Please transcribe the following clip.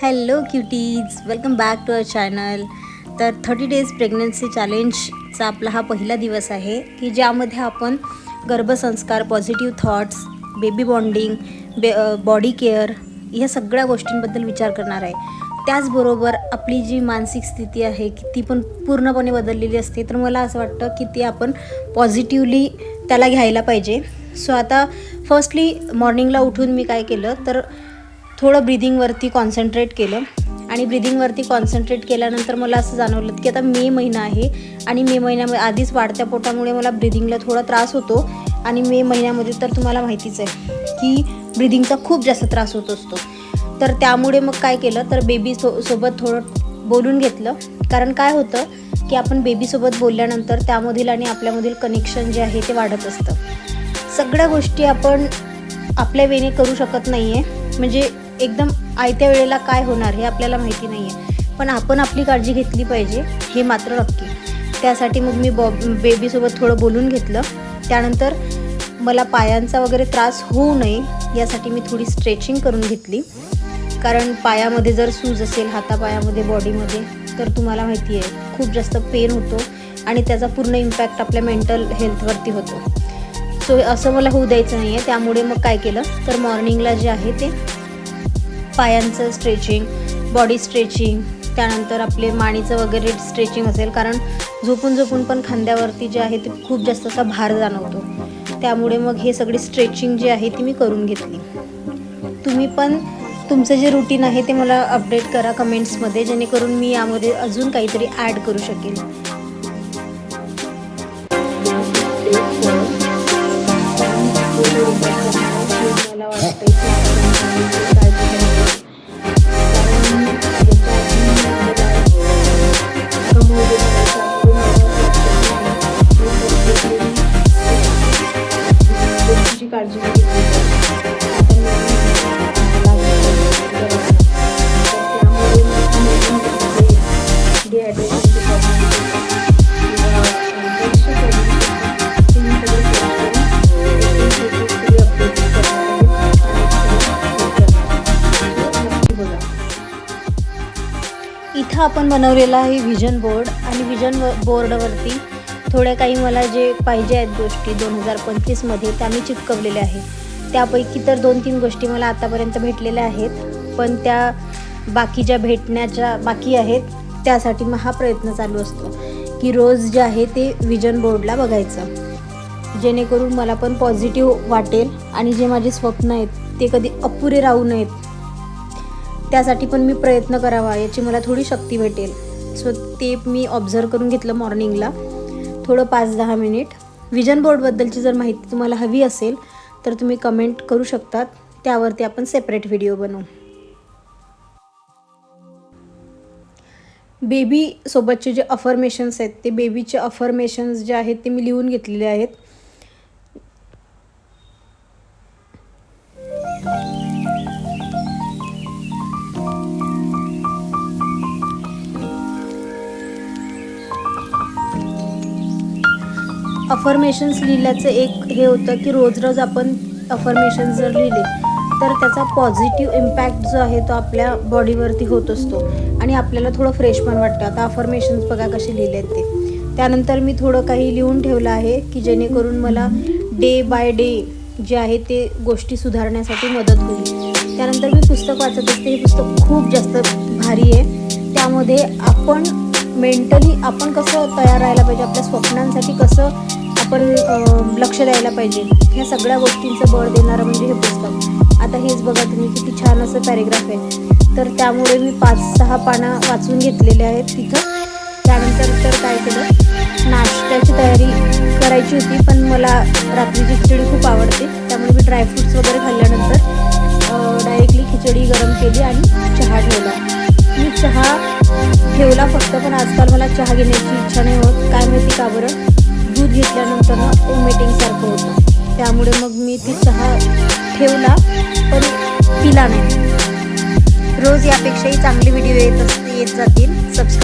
Hello cuties welcome back to our channel तर thirty days pregnancy चॅलेंजचा आपला हा पहिला दिवस आहे की ज्यामध्ये आपण गर्भसंस्कार पॉझिटिव्ह थॉट्स बेबी बॉन्डिंग बे बॉडी केअर ह्या सगळ्या गोष्टींबद्दल विचार करणार आहे. त्याचबरोबर आपली जी मानसिक स्थिती आहे की ती पण पूर्णपणे बदललेली असते. तर मला असं वाटतं की ती आपण पॉझिटिव्हली त्याला घ्यायला पाहिजे. सो आता फर्स्टली मॉर्निंगला उठून मी काय केलं तर थोडं ब्रिदिंगवरती कॉन्सन्ट्रेट केलं. आणि ब्रिदिंगवरती कॉन्सन्ट्रेट केल्यानंतर मला असं जाणवलं की आता मे महिना आहे आणि मे महिन्यामध्ये आधीच वाढत्या पोटामुळे मला ब्रिदिंगला थोडा त्रास होतो. आणि मे महिन्यामध्ये तर तुम्हाला माहितीच आहे की ब्रिदिंगचा खूप जास्त त्रास होत असतो. तर त्यामुळे मग काय केलं तर बेबी सो सोबत थोडं बोलून घेतलं. कारण काय होतं की आपण बेबीसोबत बोलल्यानंतर त्यामधील आणि आपल्यामधील कनेक्शन जे आहे ते वाढत असतं. सगळ्या गोष्टी आपण आपल्या वेने करू शकत नाही आहे म्हणजे एकदम आयत्या वेळेला काय होणार हे आपल्याला माहिती नाही आहे पण आपण आपली काळजी घेतली पाहिजे हे मात्र नक्की. त्यासाठी मग मी बॉ बेबीसोबत थोडं बोलून घेतलं. त्यानंतर मला पायांचा वगैरे त्रास होऊ नये यासाठी मी थोडी स्ट्रेचिंग करून घेतली. कारण पायामध्ये जर सूज असेल हातापायामध्ये बॉडीमध्ये तर तुम्हाला माहिती आहे खूप जास्त पेन होतो आणि त्याचा पूर्ण इम्पॅक्ट आपल्या मेंटल हेल्थवरती होतो. सो असं मला होऊ द्यायचं नाही आहे त्यामुळे मग काय केलं? तर मॉर्निंगला जे आहे ते पायांचं स्ट्रेचिंग बॉडी स्ट्रेचिंग त्यानंतर आपले माणीचं वगैरे स्ट्रेचिंग असेल. कारण झोपून झोपून पण खांद्यावरती जे आहे ते खूप जास्त असा भार जाणवतो. त्यामुळे मग हे सगळी स्ट्रेचिंग जी आहे ती मी करून घेतली. तुम्ही पण तुमचं जे रुटीन आहे ते मला अपडेट करा कमेंट्समध्ये जेणेकरून मी यामध्ये अजून काहीतरी ॲड करू शकेल मला वाटतं आपण बनवलेला आहे व्हिजन बोर्ड आणि व्हिजन बोर्डवरती थोड्या काही मला जे पाहिजे आहेत गोष्टी दोन हजार पंचवीसमध्ये त्या मी चिटकवलेल्या आहेत. त्यापैकी तर दोन तीन गोष्टी मला आतापर्यंत भेटलेल्या आहेत पण त्या बाकी ज्या भेटण्याच्या बाकी आहेत त्यासाठी मग हा प्रयत्न चालू असतो की रोज जे आहे ते विजन बोर्डला बघायचं. जेणेकरून मला पण पॉझिटिव्ह वाटेल आणि जे माझे स्वप्न आहेत ते कधी अपुरे राहू नयेत. त्यासाठी पण मी प्रयत्न करावा याची मला थोडी शक्ती भेटेल. सो ते मी ऑब्झर्व करून घेतलं मॉर्निंगला थोडं पाच दहा मिनिट विजन बोर्डबद्दलची जर माहिती तुम्हाला हवी असेल तर तुम्ही कमेंट करू शकतात. त्यावरती आपण सेपरेट व्हिडिओ बनवू. बेबीसोबतचे जे अफर्मेशन्स आहेत ते बेबीचे अफर्मेशन्स जे आहेत ते मी लिहून घेतलेले आहेत. अफर्मेशन्स लिहिल्याचं एक हे होतं की रोज रोज आपण अफर्मेशन्स जर लिहिले तर त्याचा पॉझिटिव्ह इम्पॅक्ट जो आहे तो आपल्या बॉडीवरती होत असतो. आणि आपल्याला थोडं फ्रेश पण वाटतं. आता अफर्मेशन्स बघा कसे लिहिले आहेत ते. त्यानंतर मी थोडं काही लिहून ठेवलं आहे की जेणेकरून मला डे बाय डे जे आहे ते गोष्टी सुधारण्यासाठी मदत होईल. त्यानंतर मी पुस्तक वाचत असते. हे पुस्तक खूप जास्त भारी आहे. त्यामध्ये आपण मेंटली आपण कसं तयार राहायला पाहिजे? आपल्या स्वप्नांसाठी कसं आपण लक्ष द्यायला पाहिजे? ह्या सगळ्या गोष्टींचं बळ देणारं म्हणजे हे पुस्तक. आता हेच बघा तुम्ही किती छान असं पॅरेग्राफ आहे. तर त्यामुळे मी पाच सहा पानं वाचून घेतलेले आहेत तिथं. त्यानंतर तर काय केलं? नाश्त्याची तयारी करायची होती पण मला रात्रीची खिचडी खूप आवडते. त्यामुळे मी ड्रायफ्रुट्स वगैरे खाल्ल्यानंतर डायरेक्टली खिचडी गरम केली आणि चहा ठेवला. मी चहा ठेवला फक्त पण आजकाल मला चहा घेण्याची इच्छा नाही होत. काय माहिती का बरं? दूध घेतल्यानंतर ना ओमेटिंगसारखं होतं. त्यामुळे मग मी ती चहा ठेवला पण पिला नाही. रोज यापेक्षाही चांगली व्हिडिओ येत असते येत जातील. सबस्क्राईब